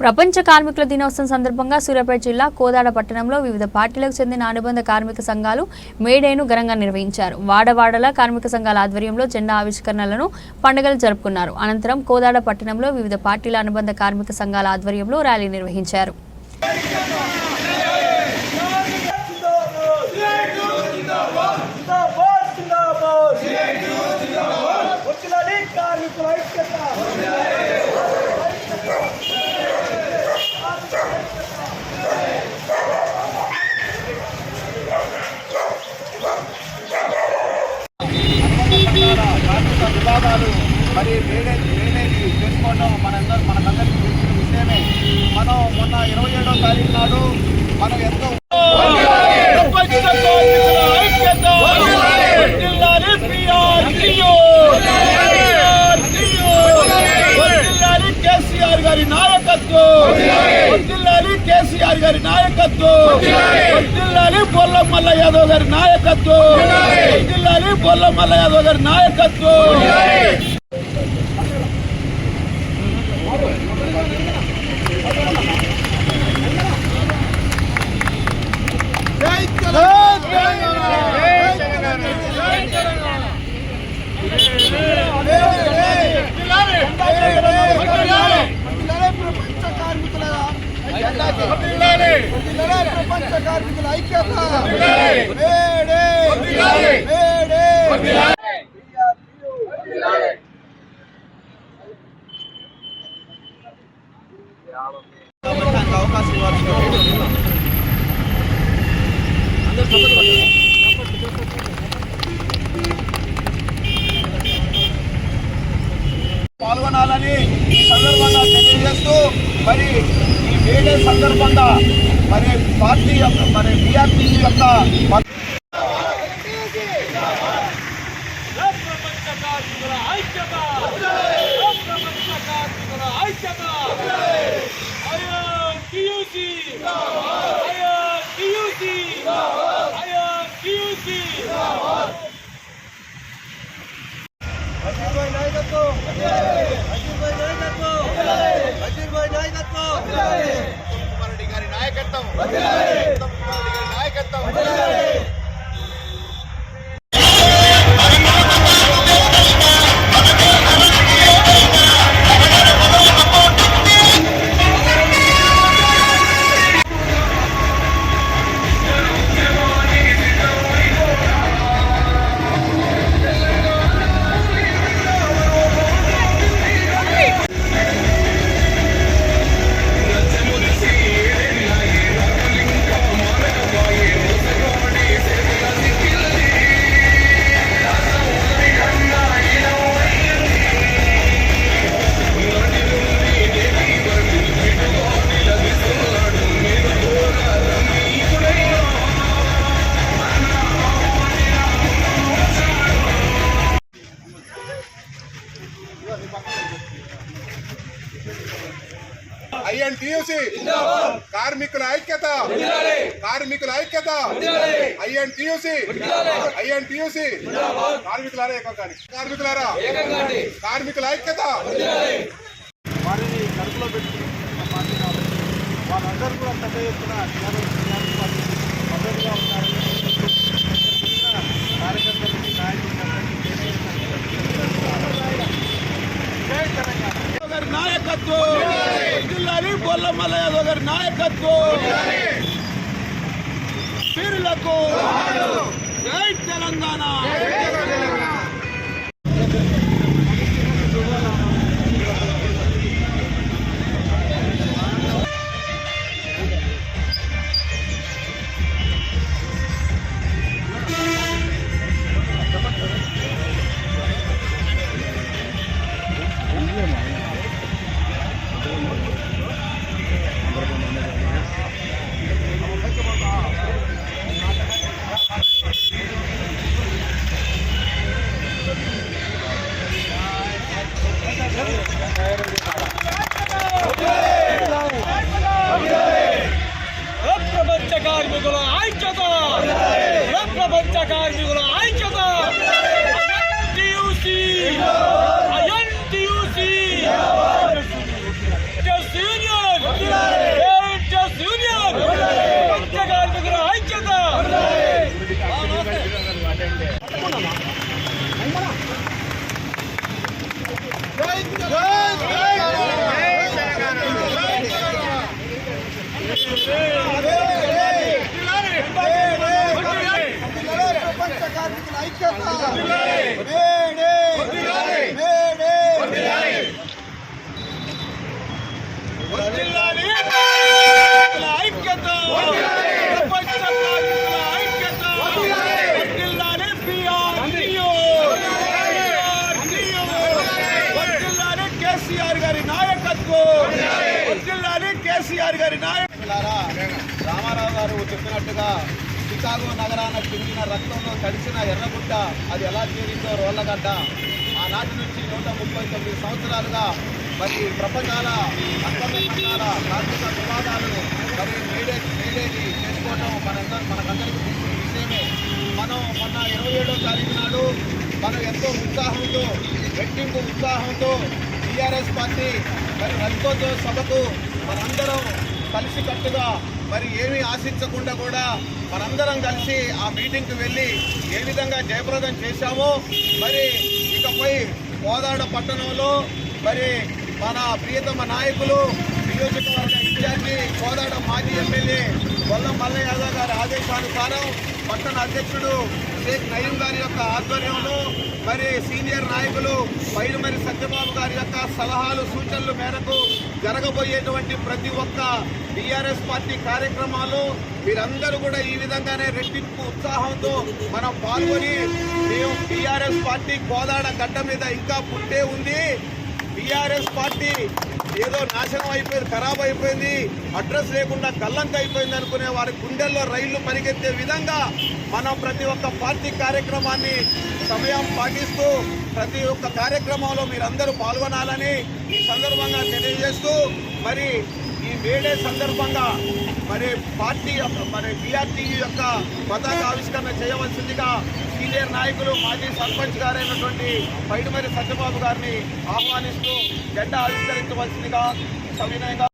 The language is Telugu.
ప్రపంచ కార్మికుల దినోత్సవం సందర్భంగా సూర్యాపేట జిల్లా కోదాడ పట్టణంలో వివిధ పార్టీలకు చెందిన అనుబంధ కార్మిక సంఘాలు మేడేను ఘనంగా నిర్వహించారు. వాడవాడల కార్మిక సంఘాల ఆధ్వర్యంలో జెండా ఆవిష్కరణలను పండుగలు జరుపుకున్నారు. అనంతరం కోదాడ పట్టణంలో వివిధ పార్టీల అనుబంధ కార్మిక సంఘాల ఆధ్వర్యంలో ర్యాలీ నిర్వహించారు జిందాబాద్ జిందాబాద్ వచ్చినది కార్మికుల ఐక్యత కార్మిక విభాగాలు మరి వేడేది చేసుకోవడం మనందరూ మనకందరికీ తెలిసిన విషయమే మనం మొన్న ఇరవై ఏడో తారీఖు నాడు మనం ఎంతో కేసీఆర్ గారి నాయకత్వం కేసీఆర్ గారి నాయకత్వం బొల్లమల్ల యాదవ్ గారి నాయకత్వం బొల్లమల్ల యాదవ్ గారి నాయకత్వం ప్రపంచ కార్మికుల ఐక్యత. అవకాశం ఇవ్వాలి పాల్గొనాలని సందర్భంగా తెలియజేస్తూ మరి ఈ వేడే సందర్భంగా మరి పార్టీ యొక్క మరి బీఆర్పీ యొక్క ఐక్యత ఐక్యత కార్మికుల ఐక్యత కార్మికుల ఐక్యత ఐఎన్టీయూసీ ఐఎన్టీయూసీ కార్మికులారా ఏకం కార్మికులారా కార్మికుల ఐక్యత వారిని కడుపులో పెట్టుకున్న పార్టీ కాబట్టి వాళ్ళందరూ కూడా పెద్ద ఎత్తున మద్దతుగా ఉన్నారని కార్యకర్తలకి గారి నాయకత్వం జిల్లాని బొల్లమల్ల యాదవ్ గారి నాయకత్వం వీరులకు జై తెలంగాణ ప్రపంచ కేసీఆర్ గారి నాయకులారా రామారావు గారు చెప్పినట్టుగా చికాగో నగరాన తిరిగిన రక్తంలో తడిసిన ఎర్రగుట్ట అది ఎలా చేరిందో రోళ్ళగడ్డ. ఆనాటి నుంచి నూట ముప్పై తొమ్మిది సంవత్సరాలుగా మరి ప్రపంచాల పంతొమ్మిది సంఘాల కార్మిక వివాదాలు మరి మేడే మేడేది చేసుకోవటం మనందరూ మనకందరికీ తెలిసిన విషయమే. మనం మొన్న ఇరవై ఏడో తారీఖు నాడు మనం ఎంతో ఉత్సాహంతో రెట్టింపు ఉత్సాహంతో టీఆర్ఎస్ పార్టీ మరి రక్తోత్సవ సభకు మనందరం కలిసికట్టుగా మరి ఏమీ ఆశించకుండా కూడా మనందరం కలిసి ఆ మీటింగ్కి వెళ్ళి ఏ విధంగా జయప్రదం చేశామో మరి ఇకపై కోదాడ పట్టణంలో మరి మన ప్రియతమ నాయకులు నియోజకవర్గ ఇన్ఛార్జి కోదాడ మాజీ ఎమ్మెల్యే కొల్లం మల్లయ్య యాదవ్ గారి ఆదేశానుసారం పట్టణ అధ్యక్షుడు షేక్ నయీం గారి యొక్క ఆధ్వర్యంలో మరి సీనియర్ నాయకులు పైరుమరి సత్యబాబు గారి యొక్క సలహాలు సూచనలు మేరకు జరగబోయేటువంటి ప్రతి ఒక్క టీఆర్ఎస్ పార్టీ కార్యక్రమాలు మీరందరూ కూడా ఈ విధంగానే రెట్టింపు ఉత్సాహంతో మనం పాల్గొని మేము టీఆర్ఎస్ పార్టీ కోదాడ గడ్డ మీద ఇంకా పుట్టే ఉంది. టీఆర్ఎస్ పార్టీ ఏదో నాశనం అయిపోయింది ఖరాబ్ అయిపోయింది అడ్రస్ లేకుండా గల్లంత అయిపోయింది అనుకునే వారి గుండెల్లో రైళ్ళు పరిగెత్తే విధంగా మనం ప్రతి ఒక్క పార్టీ కార్యక్రమాన్ని సమయం పాటిస్తూ ప్రతి ఒక్క కార్యక్రమంలో మీరందరూ పాల్గొనాలని ఈ సందర్భంగా తెలియజేస్తూ మరి ఈ వేడే సందర్భంగా మరి పార్టీ యొక్క మరి బీఆర్టీ యొక్క పతాక ఆవిష్కరణ చేయవలసిందిగా సీనియర్ నాయకులు మాజీ సర్పంచ్ గారైనటువంటి పైడిమరి సత్యబాబు గారిని ఆహ్వానిస్తూ జెండా ఆవిష్కరించవలసిందిగా సవినయంగా